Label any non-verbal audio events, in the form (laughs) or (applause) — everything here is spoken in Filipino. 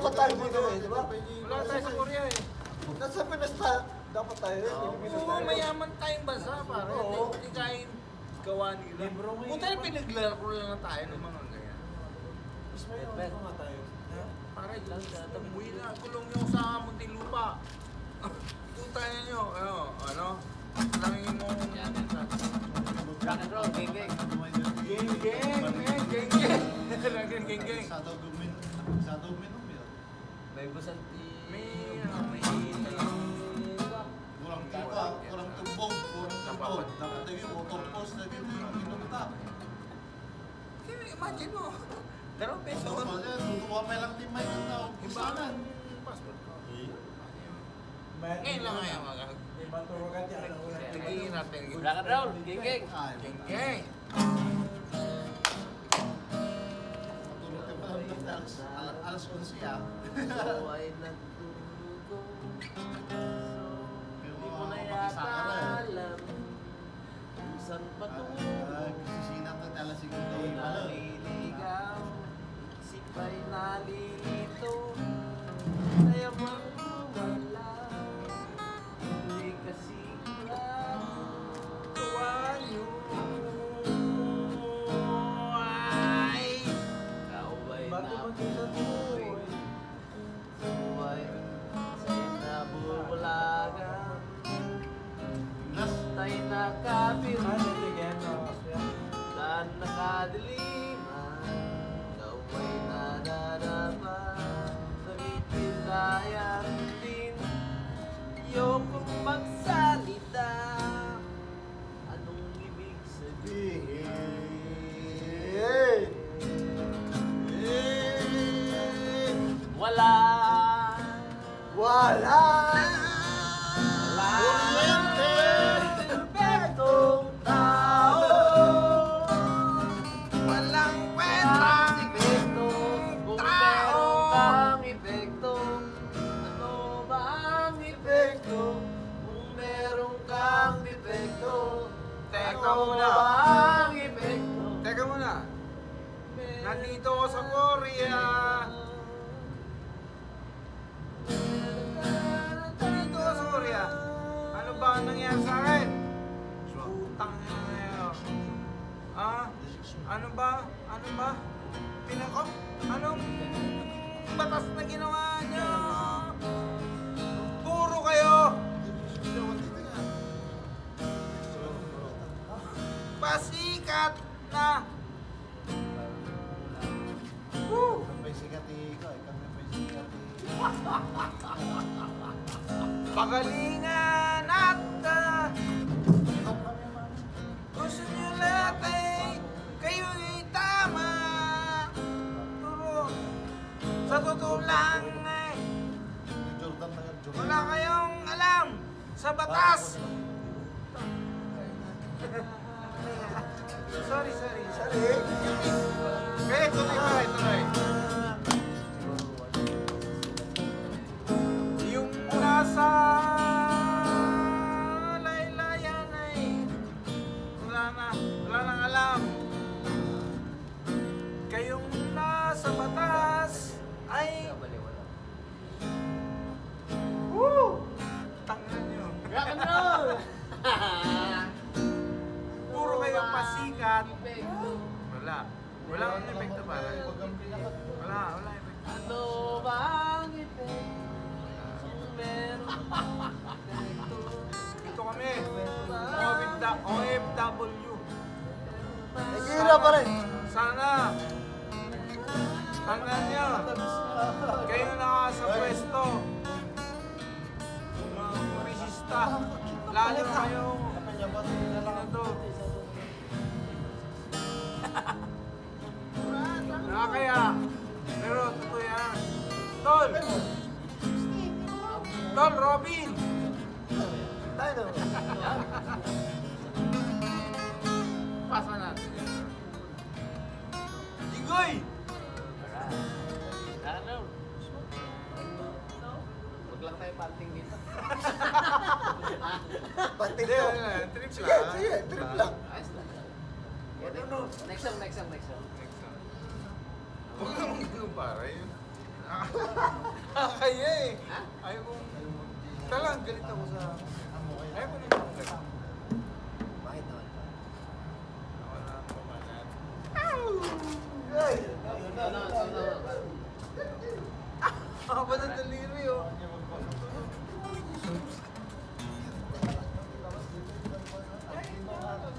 dapat tayo dito eh, di ba? Wala tayo sa Korea eh. Nasa Pinas tayo, dapat tayo eh. Oo, mayaman tayong bansa, pare. Oo. Hindi kain gawa nila. Kung tayo pinaglaro lang tayo ng mga ganyan. Mas may ano nga tayo. Pare, umuwi na. Kulong nyo sa Muntinlupa. (laughs) Tutayan nyo. Ano? Ano? Satu minum, satu minum ya. May busanti. May, may, Kurang tiba, kurang tumbong, kurang tumbong. Dapat lagi motor post lagi minum tak. Kaya imagine mo. (laughs) Dalawang peso. Soalnya dua melang timay kan tau. Iba na. Passport ko. Ngayon lang kaya May maturugan niya. ano, wala. Tigingin natin. Rock and roll, gang gang. Alas 11 ya. So ay nagdurugo. Wala Wala! Wala! Perfectong tao Walang Walang kwenta. epekto Kung meron kang epekto Ano ba ang epekto Kung meron kang epekto Teka Ano muna. ba ang epekto Teka muna. Nandito ako sa Korea. Nangyari sa akin? Putang ina na yun. Ah? Ano ba? Ano ba? Pinako? Anong batas na ginawa niyo? Puro kayo! Pasikat na! Woo! May sikat Pagalingan wala kayong alam sa batas. (laughs) sorry, sorry. Sorry. Kaya tuloy, tuloy, tuloy. Yung nasa laylayan ay wala na, wala nang alam. Wala. Wala akong epekto para. Wala, wala epekto. Ano ba ang epekto Dito kami. OFW. Naghihirap pa rin. Sana. Tandaan nyo. Kayo na sa pwesto. Mga kurisista. Lalo kayong ano to. Nakakaya. Pero totoo yan. Tol! Tol, Robin! Tayo. Pasa natin. Jigoy! Roll. Huwag lang tayo panting dito. (laughs) Pati Hindi, ko. wala, trip lang. sige, trip lang. Ayos na. Ano, no? Next song, next song, next song. Huwag kang ganun para yun. Nakakaya eh. Ayaw kong... Talagang galit ako sa... Ayaw ko na yung galit. Bakit naman pa? Ako na, pamanat. Ay! Ano, ano, ano, ano. Ah, ba't ang daliri oh.